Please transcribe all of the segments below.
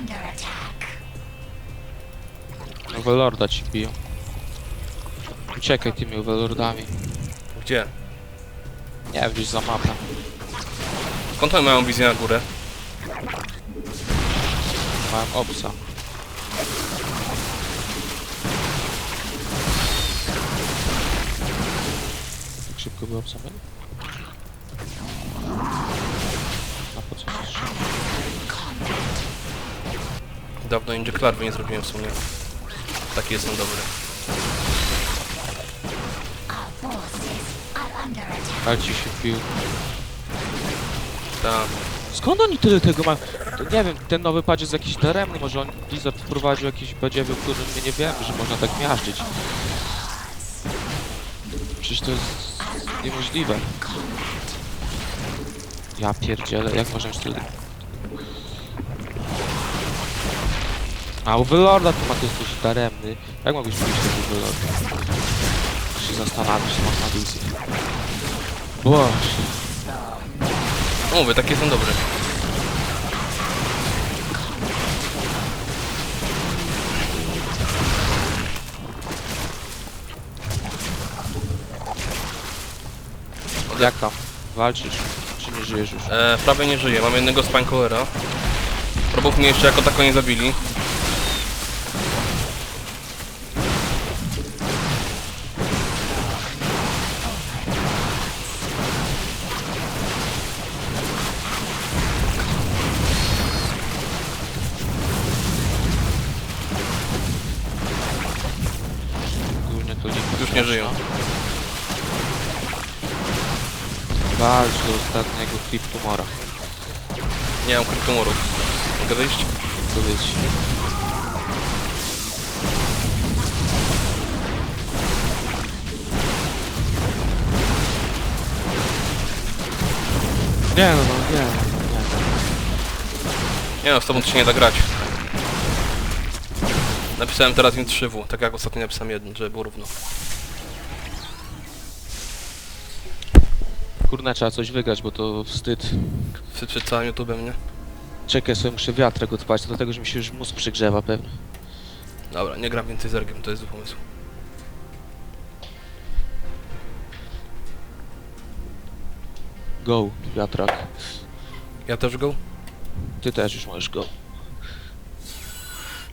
under attack. Overlorda ci biją. Uciekaj tymi overlordami. Gdzie? Nie gdzieś za mapę. Skąd oni mają wizję na górę? Mam obsa. Tak szybko był obsa, nie? Dawno Indy Klarwy nie zrobiłem w sumie. Taki jestem dobry. Our forces are under attack. Ale ci się wbił. Ta. Skąd oni tyle tego mają? To nie wiem, ten nowy patch jest jakiś daremny, może on Blizzard wprowadził jakiś badziewy, w którym my nie wiemy, że można tak miażdżyć. Przecież to jest niemożliwe. Ja pierdzielę, jak można mieć tyle... A Overlorda to ma to jest coś daremny. Jak mogłeś mówić tego Overlorda? Się zastanawiać, co masz na wizji. Boże. No mówię, taki jestem dobry. Jak tam? Walczysz? Czy nie żyjesz już? E, prawie nie żyję, mam jednego Spankowera. Probów mnie jeszcze jako tako nie zabili. Ostatniego clip tumora. Nie mam kryptomorów. Mogę wyjść? To być. Nie no, no nie, nie. Nie no, z tobą to się nie da grać. Napisałem teraz im 3W, tak jak ostatnio napisałem jeden, żeby było równo. Kurna, trzeba coś wygrać, bo to wstyd. Przed, przed całym YouTube'em, nie? Czekaj sobie, muszę wiatrek odpalić, dlatego że mi się już mózg przygrzewa pewnie. Dobra, nie gram więcej z Ergiem, to jest zły pomysł. Go, wiatrak. Ja też go? Ty też już możesz go.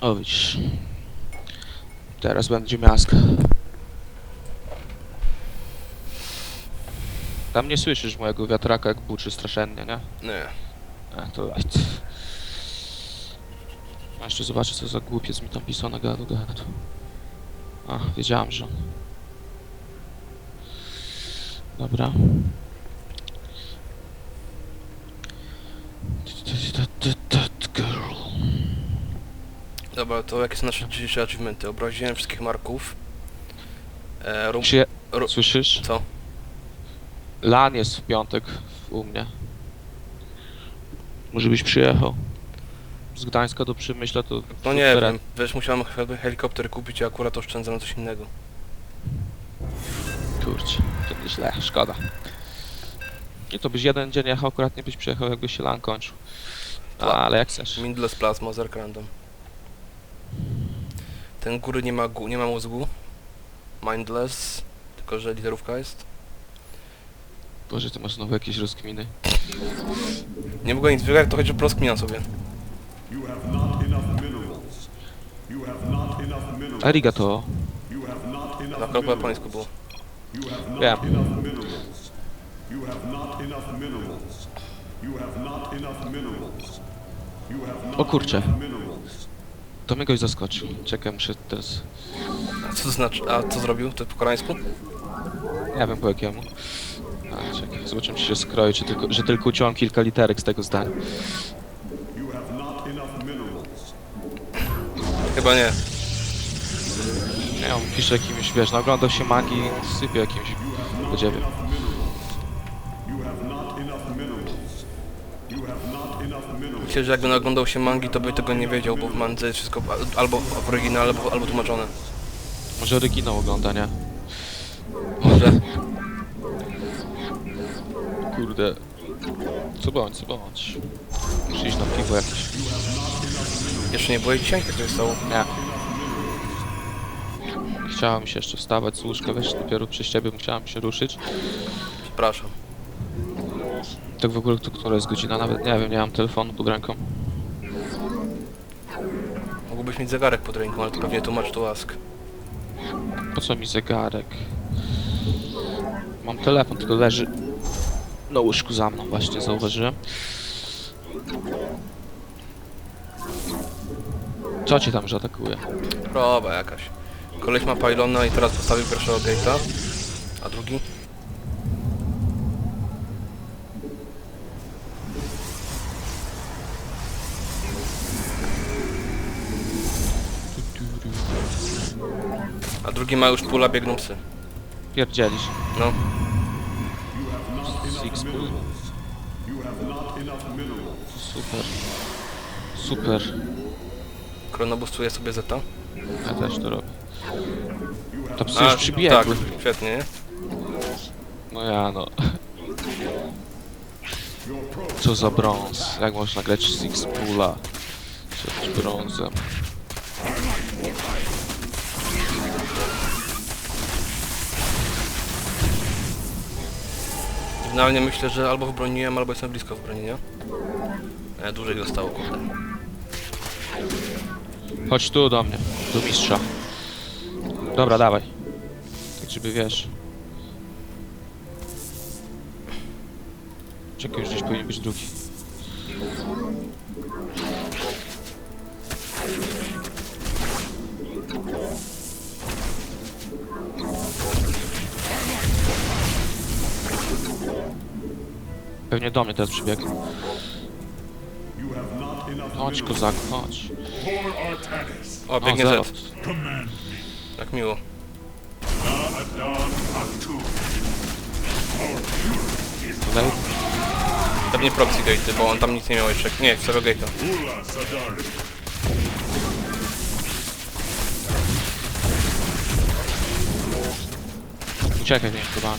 O widzisz. Teraz będzie miaska. Tam nie słyszysz mojego wiatraka jak buczy straszennie, nie? Nie. A, to light. A jeszcze zobaczę co za głupiec mi tam pisał na gadu gadu. A, wiedziałem, że on... Dobra. Dobra, to jakie są nasze dzisiejsze achievementy? Obraziłem wszystkich marków. E, rum... Ru... Słyszysz? Co? Lan jest w piątek u mnie. Może byś przyjechał. Z Gdańska do Przemyśla to... No nie super. wiem, wiesz, musiałem he- helikopter kupić, a akurat oszczędzam na coś innego. Kurczę, to nieźle, szkoda. Nie, to byś jeden dzień jechał, akurat nie byś przyjechał, jakby się LAN kończył. No, ale jak chcesz. Mindless Plasma z Arkrandom. Ten góry nie ma, nie ma mózgu. Mindless, tylko że literówka jest. Boże, ty masz znowu jakieś rozkminy. Nie mogę nic wygrać, to choć rozkminiam sobie. You have not enough minerals. You have not enough minerals. Arigato. You have not enough Na po minerals. japońsku było. You have not Wiem. enough minerals. You have not enough minerals. You have not enough minerals. You have not O kurczę. enough minerals. To mnie goś zaskoczył. Czekaj, muszę teraz... A co to znaczy? A co zrobił? To po koreańsku? Nie wiem po jakiemu. Zobaczymy czy się skroi, czy tylko, że tylko uciąłem kilka literek z tego zdania. Chyba nie. Nie, on pisze jakimś, wiesz, naglądał się magii i sypie jakimś podziewiem. Myślę, że jakby oglądał się mangi, to by tego nie wiedział, bo w mandze jest wszystko al- albo w oryginale, albo, albo tłumaczone. Może oryginał ogląda, nie? Może. Kurde. Co bądź, co bądź. Muszę iść na piwo jakieś. Jeszcze nie byłeś dzisiaj? Jak to się stało? Nie. Chciałem się jeszcze wstawać z łóżka, wiesz, dopiero przez ciebie musiałem się ruszyć. Przepraszam. Tak w ogóle, to która jest godzina? Nawet nie wiem, nie mam telefonu pod ręką. Mógłbyś mieć zegarek pod ręką, ale to pewnie tłumacz to łask. Po co mi zegarek? Mam telefon, tylko leży na łóżku za mną, właśnie zauważyłem. Co cię tam już atakuje? Proba jakaś. Koleś ma pylona i teraz postawił pierwszego gate'a. A drugi? A drugi ma już pula, biegną psy. Pierdzielisz. No, Six minerals. Super. Super. kronobustuje sobie Zeta. Ja też to robię. To psy już tak, przybiegły. świetnie, nie? No ja no. Co za brąz? Jak można grać Six Pula? Z brązem. Finalnie myślę, że albo wybroniłem, albo jestem blisko wybronienia. E, dłużej zostało, kurde. Chodź tu do mnie, do mistrza. Dobra, dawaj. Tak żeby wiesz. Czekaj, już gdzieś powinien być drugi. Pewnie do mnie teraz przybiegł. Chodź, kozak, chodź. O, biegnie zero. Z. Jak miło. Tutaj Pewnie proxy gate'y, bo on tam nic nie miał jeszcze. Nie, zero gate'a. Uciekaj, nie chyba.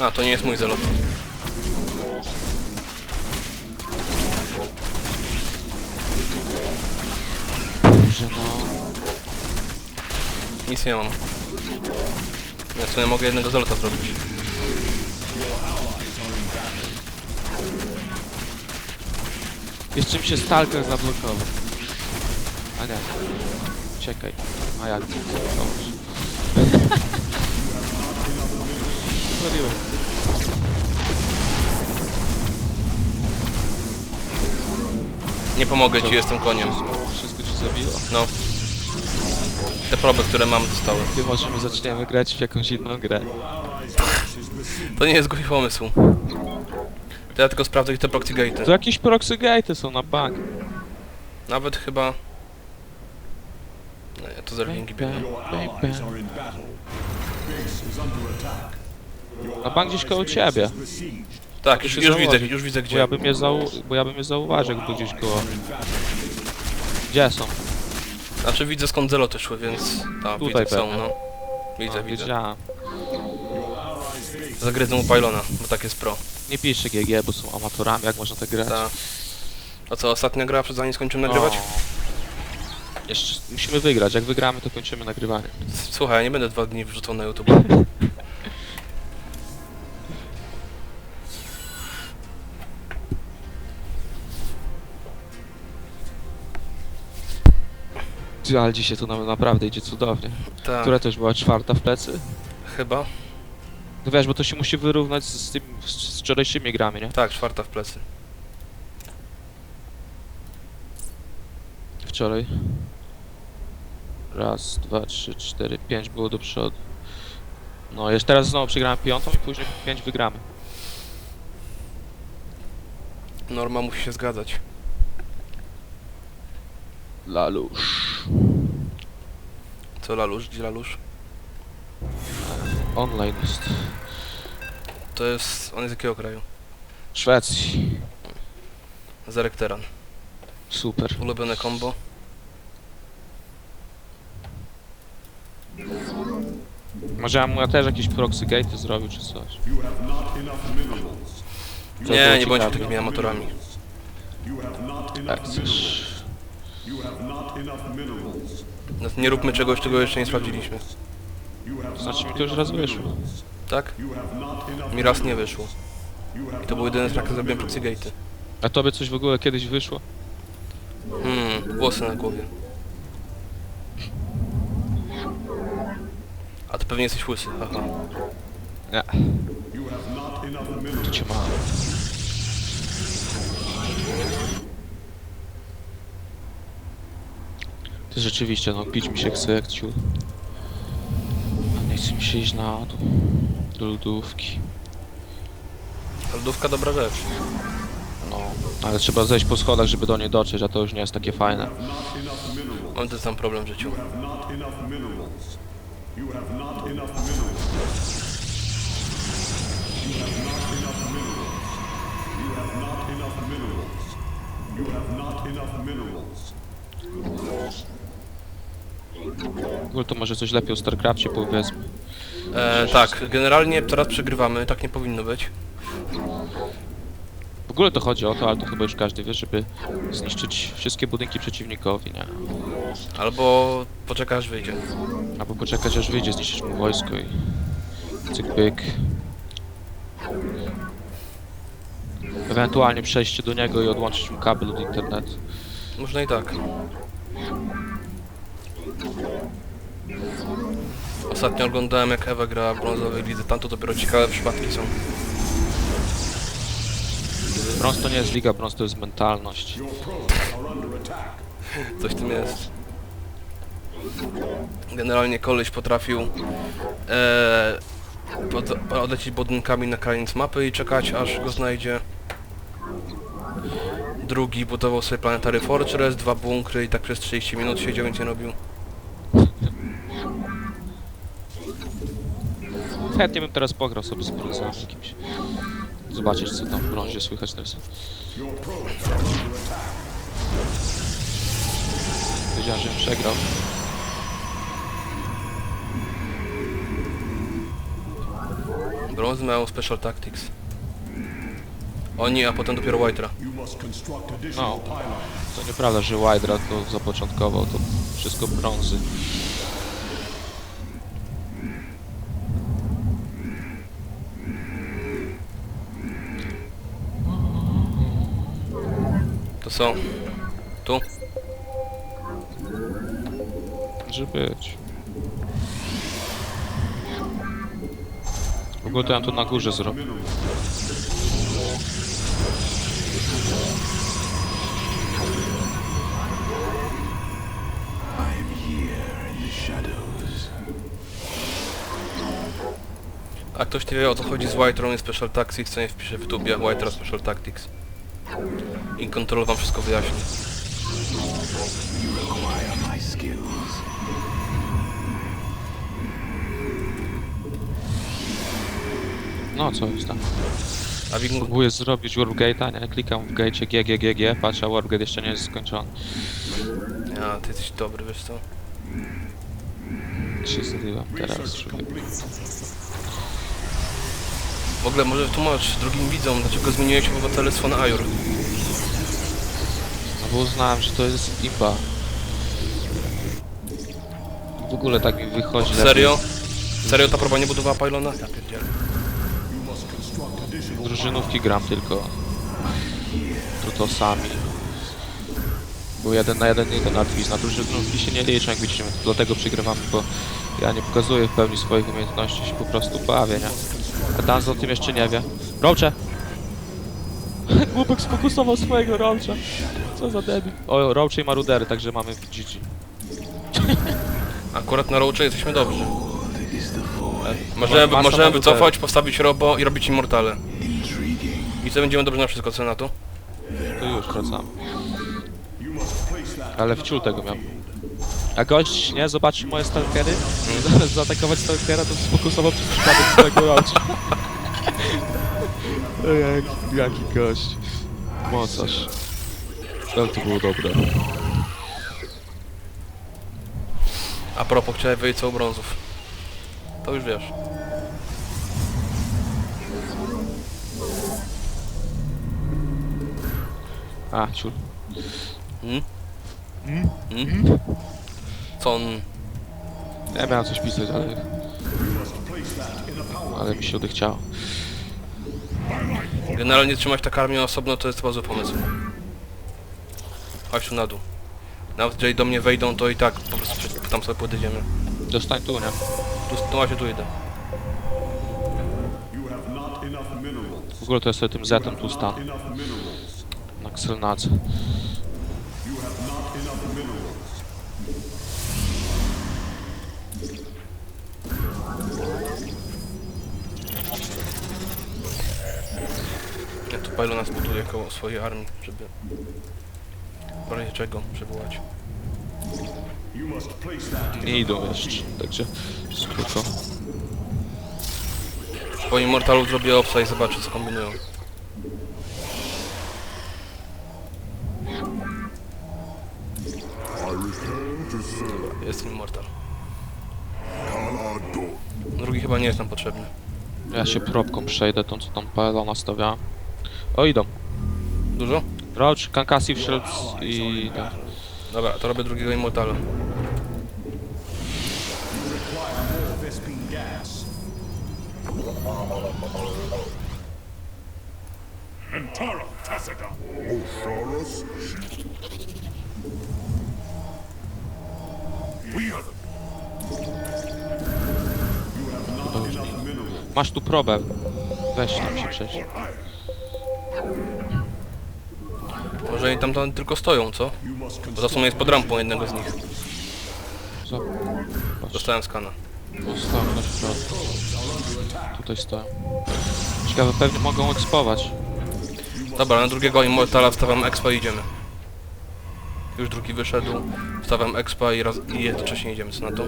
A, to nie jest mój zelot. Że no... Nic nie mam. Ja w sumie mogę jednego zelota zrobić. Jeszcze mi się stalker zablokował. A nie. Czekaj. A jak to zablokować? Zrobiłem. Nie pomogę ci, jestem koniem. Zabiło. No. Te proby, które mam, zostały. Ty możemy zaczniemy grać w jakąś inną grę. To nie jest głupi pomysł. To ja tylko sprawdzę gdzie te proxy To gate'y. jakieś proxy gate'y są na bank. Nawet chyba... No, ja to zerwingi biegną. Na bank gdzieś koło ciebie. Tak, już, już widzę, już widzę Bo gdzie. ja bym je, zau... bo ja bym je zauważył, jakby gdzieś koło... Gdzie są? Znaczy widzę skąd zeloty szły, więc... Tak, Tutaj widzę, są, pewnie. no. Widzę, No, widzę. wiedziałem. Zagryzę mu pylona, bo tak jest pro. Nie piszcie GG, bo są amatorami, jak można tak grać. Ta. A co, ostatnia gra, przed zanim skończymy nagrywać? O. Jeszcze musimy wygrać, jak wygramy to kończymy nagrywanie. Słuchaj, ja nie będę dwa dni wrzucał na YouTube. Ty, Ale dzisiaj to nam naprawdę idzie cudownie. Tak, Która też była czwarta w plecy? chyba. No wiesz, bo to się musi wyrównać z, tym z, z wczorajszymi grami, nie? Tak, czwarta w plecy. Wczoraj. Raz, dwa, trzy, cztery, pięć było do przodu. No, jeszcze teraz znowu przegramy piątą i później pięć wygramy. Norma musi się zgadzać. Lalusz. Co Lalusz? Gdzie Lalusz? Online jest. To jest... on jest z jakiego kraju? Szwecji. Zarek Teran. Super. Ulubione combo. Może ja mu ja też jakieś proxy gate zrobił czy coś. Nie, nie bądźmy ciekawe. takimi amatorami. Jak chcesz. No, Nie róbmy czegoś, czego jeszcze nie sprawdziliśmy. You have Znaczy not mi to już raz wyszło. Tak? You have not enough Mi raz nie wyszło. You have To był not jedyny trak, enough który zrobiłem minerals. Proxygate'y. A tobie coś w ogóle kiedyś wyszło? Hmm, włosy na głowie. A ty pewnie jesteś łysy, haha. Nie, You have not enough to minerals. cię ma. Rzeczywiście, no pić mi się chce jak ciul. A nie chce mi się iść na dół. Do lodówki. Lodówka dobra rzecz. No, ale trzeba zejść po schodach, żeby do niej dotrzeć, a to już nie jest takie fajne. Mam ten sam problem w życiu. You have not enough minerals. Ogóle to może coś lepiej o StarCrafcie powiedzmy. E, tak, generalnie teraz przegrywamy, tak nie powinno być. W ogóle to chodzi o to, ale to chyba już każdy wie, żeby zniszczyć wszystkie budynki przeciwnikowi, nie? Albo poczekaj aż wyjdzie. Albo poczekać aż wyjdzie, zniszczyć mu wojsko i... Cyk pyk. Ewentualnie przejście do niego i odłączyć mu kabel od internetu. Można i tak. Ostatnio oglądałem jak Ewa gra w brązowej lidze, tam to dopiero ciekawe przypadki są. Brąz to nie jest liga, brąz to jest mentalność. Coś w tym jest. Generalnie koleś potrafił e, pod, odlecieć budynkami na kraniec mapy i czekać aż go znajdzie. Drugi budował sobie planetary Fortress, dwa bunkry i tak przez 30 minut siedział i nie robił. Chętnie bym teraz pograł sobie z brązem jakimś. Zobaczyć co tam w brązie słychać teraz. Wiedziałem, że przegrał. Brąz miał Special Tactics. Oni, a potem dopiero additional No. To nieprawda, że Wydra to zapoczątkował to wszystko brązy. To są. Tu? Może być. W ogóle to ja tu na górze zrobię. A ktoś nie wie o co chodzi z White'ą i Special Tactics, co nie wpisze w YouTube White'a Special Tactics. I kontrol wam wszystko wyjaśni. No co jest tam? A Wing... Próbuję zrobić warpgate'a, nie? Klikam w gate'cie GGGG, patrzę, a warpgate jeszcze nie jest skończony. A, ty jesteś dobry, wiesz co? Się zryłem teraz, Research człowiek. W ogóle może wytłumacz drugim widzom, dlaczego zmieniłeś obywatelstwo na Ajur. No bo uznałem, że to jest imba. W ogóle tak mi wychodzi. Serio? Serio ta proba nie budowała pylona? Drużynówki gram tylko. Protosami. Bo jeden na jeden, jeden na twist. Na drużynówki się nie liczą, jak widzicie, dlatego przegrywamy, bo ja nie pokazuję w pełni swoich umiejętności, się po prostu bawię, nie? Danzo o tym jeszcze nie wie. Rocze! Głupek sfokusował swojego Roacha. Co za debil. O, Roach i Marudery, także mamy w GG. Akurat na Roache jesteśmy dobrzy. Możemy, Masa możemy Marudery. wycofać, postawić robo i robić immortale. I co będziemy dobrzy na wszystko, co na to? To już wracam. You must place that Ale w ciul tego miał. A gość, nie, zobaczy moje stalkery i zamiast zaatakować stalkera, to sfokusował przez przypadek swojego Roacha. Jaki, jaki gość. Mocarz. Ale to było dobre. A propos, chciałem wiedzieć co u brązów. To już wiesz. A, ciul. Hmm? Hmm? Co on... Ja miałem coś pisać, ale... Ale mi się odechciało. Generalnie trzymać tak armię osobno to jest chyba zły pomysł. Chodź tu na dół. Nawet jeżeli do mnie wejdą, to i tak po prostu tam sobie podejdziemy. Dostań tu, nie? Tu, tu właśnie tu idę. W ogóle to ja sobie tym zetem tu stan. Na kselnace. Tu Pylona zbuduję koło swojej armii, żeby... W razie czego przywołać. Nie idą jeszcze, także spoko. Po Immortalu zrobię obsa i zobaczę co kombinują. Dobra, jest Immortal. Drugi chyba nie jest nam potrzebny. Ja się probką przejdę, tą co tam PLO nastawiałem. O, idą. Dużo? Roach, Kankasi z- i... Dobra, to robię drugiego Immortala. Antara. Osiris. We are Masz tu probę. Weź tam się przejść. Może oni tam, tam tylko stoją, co? Bo za sumie jest pod rampą jednego z nich. Co? Patrz, Dostałem skana. stoją na środku. Tutaj stoją. Ciekawe, pewnie mogą ekspować. Dobra, na drugiego Immortala wstawiam expa i idziemy. Już drugi wyszedł. Wstawiam expa i, raz, i jednocześnie idziemy, co na to?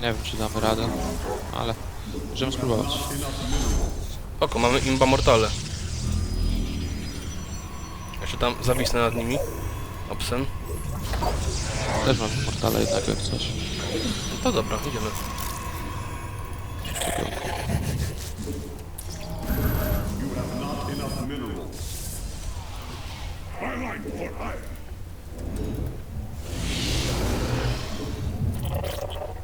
Nie wiem, czy damy radę, ale możemy spróbować. Oko, mamy imba mortale. Jeszcze tam zawisnę nad nimi. Obsem. Też mam mortale jednak jak coś. No to dobra, idziemy. Czekaj. You have not enough minerals. my line for hire.